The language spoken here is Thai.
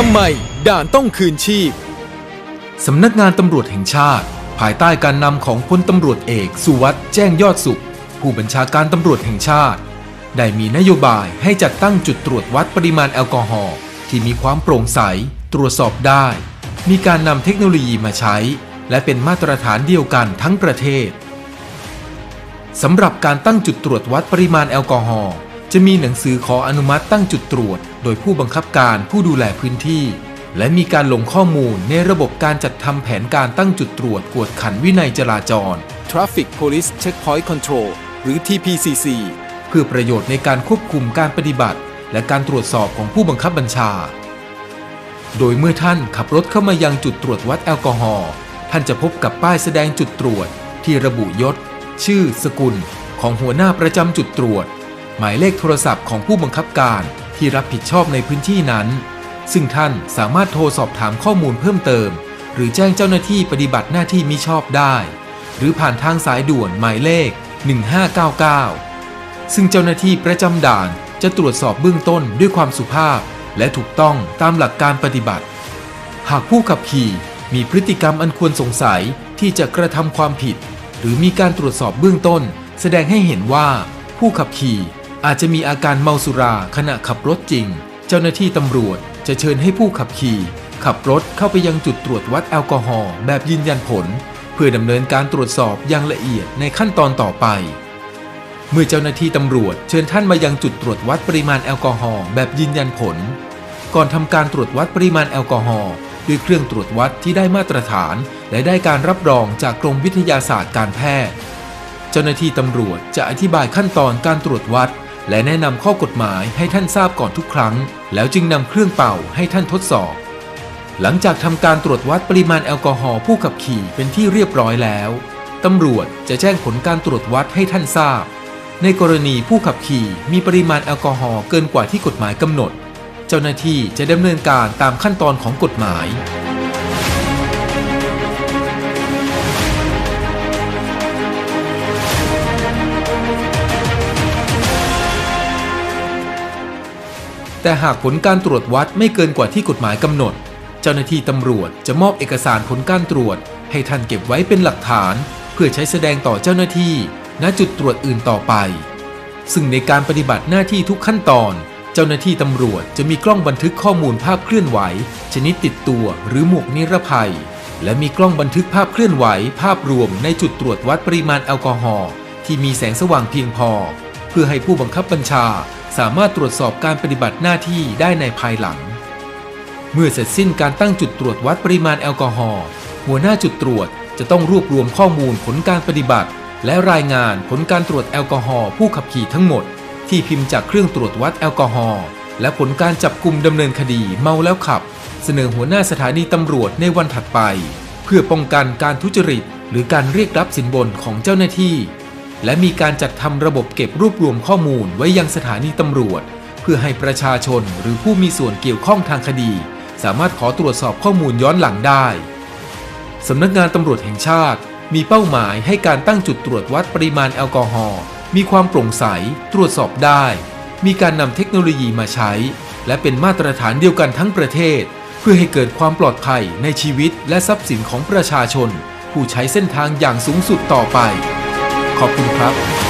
ทำไมด่านต้องคืนชีพ สำนักงานตำรวจแห่งชาติ ภายใต้การนำของพลตำรวจเอกสุวัสด์แจ้งยอดสุข ผู้บัญชาการตำรวจแห่งชาติ ได้มีนโยบายให้จัดตั้งจุดตรวจวัดปริมาณแอลกอฮอล์ที่มีความโปร่งใส ตรวจสอบได้ มีการนำเทคโนโลยีมาใช้ และเป็นมาตรฐานเดียวกันทั้งประเทศสำหรับการตั้งจุดตรวจวัดปริมาณแอลกอฮอล์ จะมีหนังสือขออนุมัติตั้งจุดตรวจ โดยผู้บังคับการผู้ดูแลพื้นที่ และมีการลงข้อมูลในระบบการจัดทำแผนการตั้งจุดตรวจกวดขันวินัยจราจร Traffic Police Checkpoint Control หรือ TPCC เพื่อประโยชน์ในการควบคุมการปฏิบัติ และการตรวจสอบของผู้บังคับบัญชา โดยเมื่อท่านขับรถเข้ามายังจุดตรวจวัดแอลกอฮอล์ท่านจะพบกับป้ายแสดงจุดตรวจ ที่ระบุยศ ชื่อ สกุล ของหัวหน้าประจำจุดตรวจ หมายเลขโทรศัพท์ของผู้บังคับการที่รับผิดชอบในพื้นที่นั้น ซึ่งท่านสามารถโทรสอบถามข้อมูลเพิ่มเติม หรือแจ้งเจ้าหน้าที่ปฏิบัติหน้าที่มิชอบได้ หรือผ่านทางสายด่วนหมายเลข 1599 ซึ่งเจ้าหน้าที่ประจำด่านจะตรวจสอบเบื้องต้นด้วยความสุภาพ และถูกต้องตามหลักการปฏิบัติ หากผู้ขับขี่มีพฤติกรรมอันควรสงสัยที่จะกระทำความผิด หรือมีการตรวจสอบเบื้องต้น แสดงให้เห็นว่า ผู้ขับขี่ อาจจะมีอาการเมาสุราขณะขับรถจริง เจ้าหน้าที่ตำรวจจะเชิญให้ผู้ขับขี่ ขับรถเข้าไปยังจุดตรวจวัดแอลกอฮอล์แบบยืนยันผล เพื่อดำเนินการตรวจสอบอย่างละเอียดในขั้นตอนต่อไป เมื่อเจ้าหน้าที่ตำรวจเชิญท่านมายังจุดตรวจวัดปริมาณแอลกอฮอล์แบบยืนยันผล ก่อนทำการตรวจวัดปริมาณแอลกอฮอล์ด้วยเครื่องตรวจวัดที่ได้มาตรฐาน และได้การรับรองจากกรมวิทยาศาสตร์การแพทย์ เจ้าหน้าที่ตำรวจจะอธิบายขั้นตอนการตรวจวัด และแนะนำข้อกฎหมายให้ท่านทราบก่อนทุกครั้ง แล้วจึงนำเครื่องเป่าให้ท่านทดสอบ หลังจากทำการตรวจวัดปริมาณแอลกอฮอล์ผู้ขับขี่เป็นที่เรียบร้อยแล้วตำรวจจะแจ้งผลการตรวจวัดให้ท่านทราบ ในกรณีผู้ขับขี่มีปริมาณแอลกอฮอล์เกินกว่าที่กฎหมายกำหนด เจ้าหน้าที่จะดำเนินการตามขั้นตอนของกฎหมาย แต่หากผลการตรวจวัดไม่เกินกว่าที่กฎหมายกำหนด เจ้าหน้าที่ตำรวจจะมอบเอกสารผลการตรวจ ให้ท่านเก็บไว้เป็นหลักฐาน เพื่อใช้แสดงต่อเจ้าหน้าที่ ณจุดตรวจอื่นต่อไป ซึ่งในการปฏิบัติหน้าที่ทุกขั้นตอน เจ้าหน้าที่ตำรวจจะมีกล้องบันทึกข้อมูลภาพเคลื่อนไหว ชนิดติดตัวหรือหมวกนิรภัย และมีกล้องบันทึกภาพเคลื่อนไหว ภาพรวมในจุดตรวจวัดปริมาณแอลกอฮอล์ที่มีแสงสว่างเพียงพอ เพื่อให้ผู้บังคับบัญชา สามารถตรวจสอบการปฏิบัติหน้าที่ได้ในภายหลัง เมื่อเสร็จสิ้นการตั้งจุดตรวจวัดปริมาณแอลกอฮอล์หัวหน้าจุดตรวจจะต้องรวบรวมข้อมูลผลการปฏิบัติ และรายงานผลการตรวจแอลกอฮอล์ผู้ขับขี่ทั้งหมด ที่พิมพ์จากเครื่องตรวจวัดแอลกอฮอล์และผลการจับกลุ่มดำเนินคดีเมาแล้วขับ เสนอหัวหน้าสถานีตำรวจในวันถัดไป เพื่อป้องกันการทุจริต หรือการเรียกรับสินบนของเจ้าหน้าที่ และมีการจัดทำระบบเก็บรวบรวมข้อมูลไว้ยังสถานีตำรวจ เพื่อให้ประชาชนหรือผู้มีส่วนเกี่ยวข้องทางคดี สามารถขอตรวจสอบข้อมูลย้อนหลังได้สำนักงานตำรวจแห่งชาติ มีเป้าหมายให้การตั้งจุดตรวจวัดปริมาณแอลกอฮอล์มีความโปร่งใส ตรวจสอบได้ มีการนำเทคโนโลยีมาใช้ และเป็นมาตรฐานเดียวกันทั้งประเทศ เพื่อให้เกิดความปลอดภัยในชีวิตและทรัพย์สินของประชาชน ผู้ใช้เส้นทางอย่างสูงสุดต่อไป ขอบคุณครับ